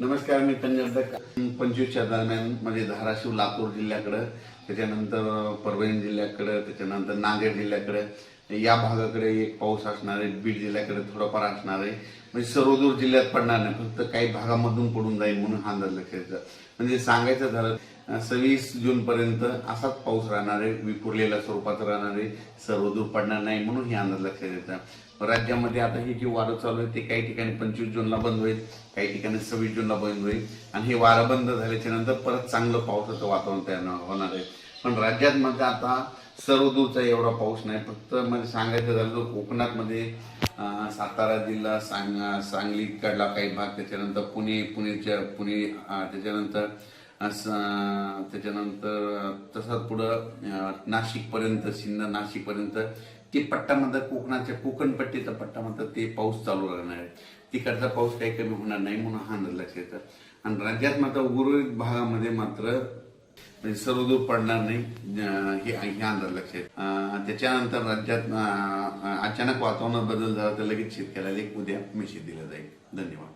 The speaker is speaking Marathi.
नमस्कार मी पंजाब पंचवीसच्या दरम्यान म्हणजे धाराशिव लातूर जिल्ह्याकडं त्याच्यानंतर परभणी जिल्ह्याकडं त्याच्यानंतर नांदेड जिल्ह्याकडं या भागाकडे एक पाऊस असणार आहे बीड जिल्ह्याकडे थोडाफार असणार आहे. म्हणजे सर्वदूर जिल्ह्यात पडणार नाही फक्त काही भागामधून पडून जाईल म्हणून हा अंदाज लक्षात म्हणजे सांगायचं झालं सव्वीस जून पर्यंत असाच पाऊस राहणार आहे विखुरलेल्या स्वरूपात राहणार आहे सर्वदूर पडणार नाही म्हणून हे अंदाज लक्षात येतात राज्यामध्ये आता हे जी वारं चालू आहे ते काही ठिकाणी पंचवीस जूनला बंद होईल काही ठिकाणी सव्वीस जूनला बंद होईल. आणि हे वारं बंद झाल्याच्यानंतर परत चांगलं पावसाचं वातावरण तयार होणार आहे. पण राज्यात मध्ये आता सर्वदूरचा एवढा पाऊस नाही. फक्त म्हणजे सांगायचं झालं तर कोकणात मध्ये सातारा जिल्हा सांग सांगली कडला काही भाग त्याच्यानंतर पुणे पुणेच्या पुणे त्याच्यानंतर त्याच्यानंतर तसंच पुढं नाशिक पर्यंत सिन्नर नाशिक पर्यंत ते पट्ट्यामध्ये कोकणाच्या कोकण पट्टीचा पट्टा म्हणतात ते पाऊस चालू राहणार आहे. तिकडचा पाऊस काही कमी होणार नाही म्हणून हा अंदाज लक्षात येतं आणि राज्यात मात्र उर्वरित भागामध्ये मात्र म्हणजे सर्वदूर पडणार नाही हे अंदाज लक्षात. त्याच्यानंतर राज्यात अचानक वातावरणात बदल झाला तर लगेच शेतकऱ्याला एक उद्या मेसेज दिला जाईल. धन्यवाद.